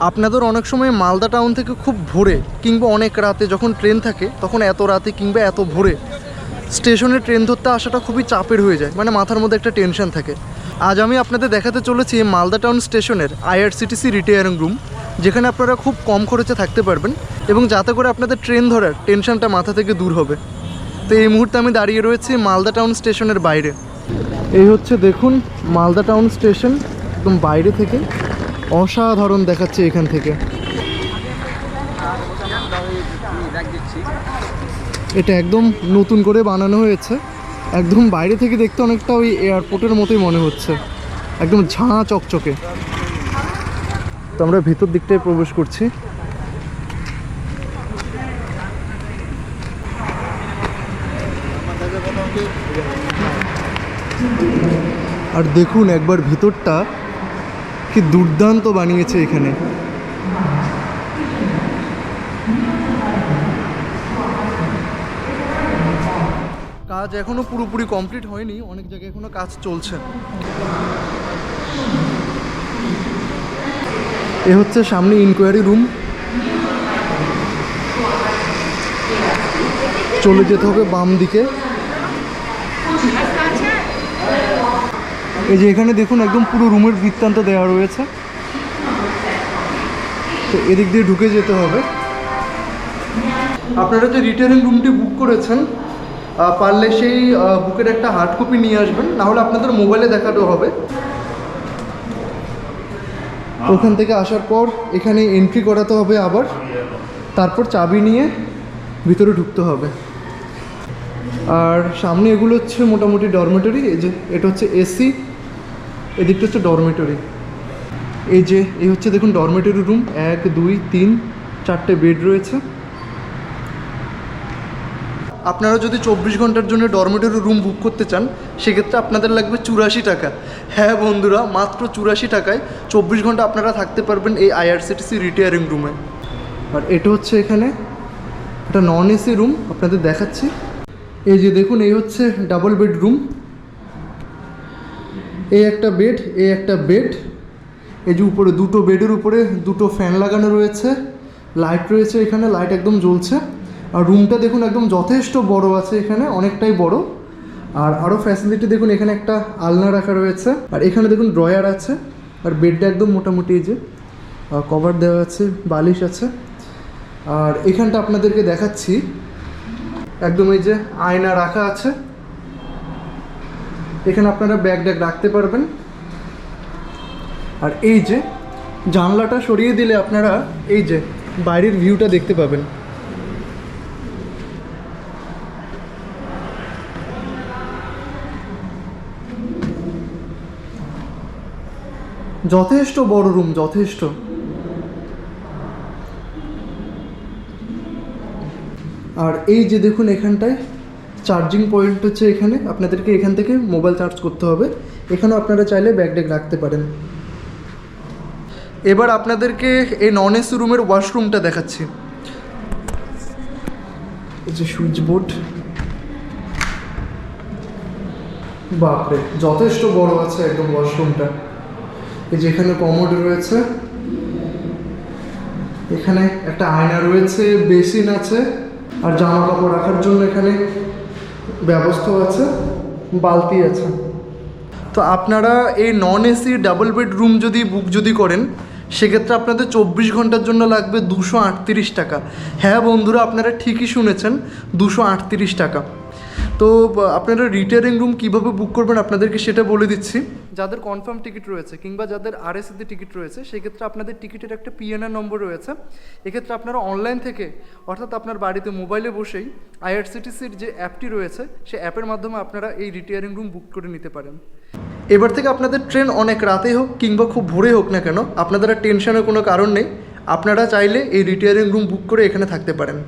আপনাদের অনেক সময় মালদা টাউন থেকে খুব ভোরে কিংবা অনেক রাতে যখন ট্রেন থাকে, তখন এত রাতে কিংবা এত ভোরে স্টেশনে ট্রেন ধরতে আসাটা খুবই চাপের হয়ে যায় মানে মাথার মধ্যে একটা টেনশন থাকে। আজ আমি আপনাদের দেখাতে চলেছি মালদা টাউন স্টেশনের আইআরসিটিসি রিটায়ারিং রুম, যেখানে আপনারা খুব কম খরচে থাকতে পারবেন এবং যাতে করে আপনাদের ট্রেন ধরার টেনশনটা মাথা থেকে দূর হবে। তো এই মুহূর্তে আমি দাঁড়িয়ে রয়েছি মালদা টাউন স্টেশনের বাইরে। এই হচ্ছে দেখুন মালদা টাউন স্টেশন, একদম বাইরে থেকে। অসাধারণ দেখাচ্ছে এখান থেকে। এটা একদম নতুন করে বানানো হয়েছে। একদম বাইরে থেকে দেখতে অনেকটা ওই এয়ারপোর্টের মতোই মনে হচ্ছে। একদম ঝাঁ চকচকে। তো আমরা ভেতর দিকটায় প্রবেশ করছি। আর দেখুন একবার ভিতরটা কি দুর্দান্ত বানিয়েছে এখানে। কাজ এখনও পুরোপুরি কমপ্লিট হয়নি, অনেক জায়গায় এখনও কাজ চলছে। এ হচ্ছে সামনে ইনকোয়ারি রুম চলে যেতে হবে বাম দিকে এই যে এখানে দেখুন একদম পুরো রুমের বৃত্তান্ত দেওয়া রয়েছে। তো এদিক দিয়ে ঢুকে যেতে হবে। আপনারা যে রিটার্নিং রুমটি বুক করেছেন পারলে সেই বুকের একটা হার্ড কপি নিয়ে আসবেন না হলে আপনাদের মোবাইলে দেখাতে হবে। ওখান থেকে আসার পর এখানে এন্ট্রি করাতে হবে আবার তারপর চাবি নিয়ে ভিতরে ঢুকতে হবে। আর সামনে এগুলো হচ্ছে মোটামুটি ডরমেটরি এই যে এটা হচ্ছে এসি এদিকটা হচ্ছে ডরমেটরি এই যে, এই হচ্ছে দেখুন ডরমেটরি রুম এক, দুই, তিন, চারটে বেড রয়েছে। আপনারা যদি চব্বিশ ঘণ্টার জন্য ডরমেটরি রুম বুক করতে চান, সেক্ষেত্রে আপনাদের লাগবে চুরাশি টাকা। হ্যাঁ বন্ধুরা, মাত্র চুরাশি টাকায় চব্বিশ ঘণ্টা আপনারা থাকতে পারবেন এই আইআরসিটিসি রিটায়ারিং রুমে আর এটা হচ্ছে এখানে একটা নন এসি রুম আপনাদের দেখাচ্ছি। এই যে দেখুন, এই হচ্ছে ডাবল বেড রুম এই একটা বেড এই একটা বেড এই যে উপরে দুটো বেডের উপরে দুটো ফ্যান লাগানো রয়েছে লাইট রয়েছে এখানে লাইট একদম জ্বলছে। আর রুমটা দেখুন একদম যথেষ্ট বড় আছে এখানে, অনেকটাই বড়। আর আরও ফ্যাসিলিটি দেখুন, এখানে একটা আলনা রাখা রয়েছে। আর এখানে দেখুন ড্রয়ার আছে, আর বেডটা একদম মোটামুটি এই যে কভার দেওয়া আছে, বালিশ আছে। আর এখানটা আপনাদেরকে দেখাচ্ছি। একদম এই যে আয়না রাখা আছে। এখানে আপনারা ব্যাগ ট্যাগ রাখতে পারবেন। আর এই যে জানলাটা সরিয়ে দিলে আপনারা এই যে বাইরের ভিউটা দেখতে পাবেন। যথেষ্ট বড় রুম, যথেষ্ট। আর এই যে দেখুন এখানটায় চার্জিং পয়েন্ট হচ্ছে এখানে। আপনাদেরকে এখান থেকে মোবাইল চার্জ করতে হবে। এখানেও আপনারা চাইলে ব্যাগ ড্যাগ রাখতে পারেন। এবার আপনাদেরকে এই নন এসি রুমের ওয়াশরুমটা দেখাচ্ছি। যে সুইচ বোর্ড বাপরে, যথেষ্ট বড় আছে একদম ওয়াশরুমটা এই যে এখানে কমোড রয়েছে। এখানে একটা আয়না রয়েছে বেসিন আছে, আর জামা কাপড় রাখার জন্য এখানে ব্যবস্থাও আছে, বালতি আছে। তো আপনারা এই নন এসি ডাবল বেডরুম যদি বুক যদি করেন, সেক্ষেত্রে আপনাদের চব্বিশ ঘণ্টার জন্য লাগবে দুশো টাকা। হ্যাঁ বন্ধুরা, আপনারা ঠিকই শুনেছেন, দুশো টাকা। তো আপনারা রিটায়ারিং রুম কীভাবে বুক করবেন আপনাদেরকে সেটা বলে দিচ্ছি। যাদের কনফার্ম টিকিট রয়েছে কিংবা যাদের আরএসিতে টিকিট রয়েছে সেক্ষেত্রে আপনাদের টিকিটের একটা পিএনআর নম্বর রয়েছে। এক্ষেত্রে আপনারা অনলাইন থেকে অর্থাৎ আপনার বাড়িতে মোবাইলে বসেই আইআরসিটিসির যে অ্যাপটি রয়েছে সেই অ্যাপের মাধ্যমে আপনারা এই রিটায়ারিং রুম বুক করে নিতে পারেন। এবার থেকে আপনাদের ট্রেন অনেক রাতে হোক কিংবা খুব ভোরে হোক না কেন আপনাদের আর টেনশনের কোনো কারণ নেই। আপনারা চাইলে এই রিটায়ারিং রুম বুক করে এখানে থাকতে পারেন।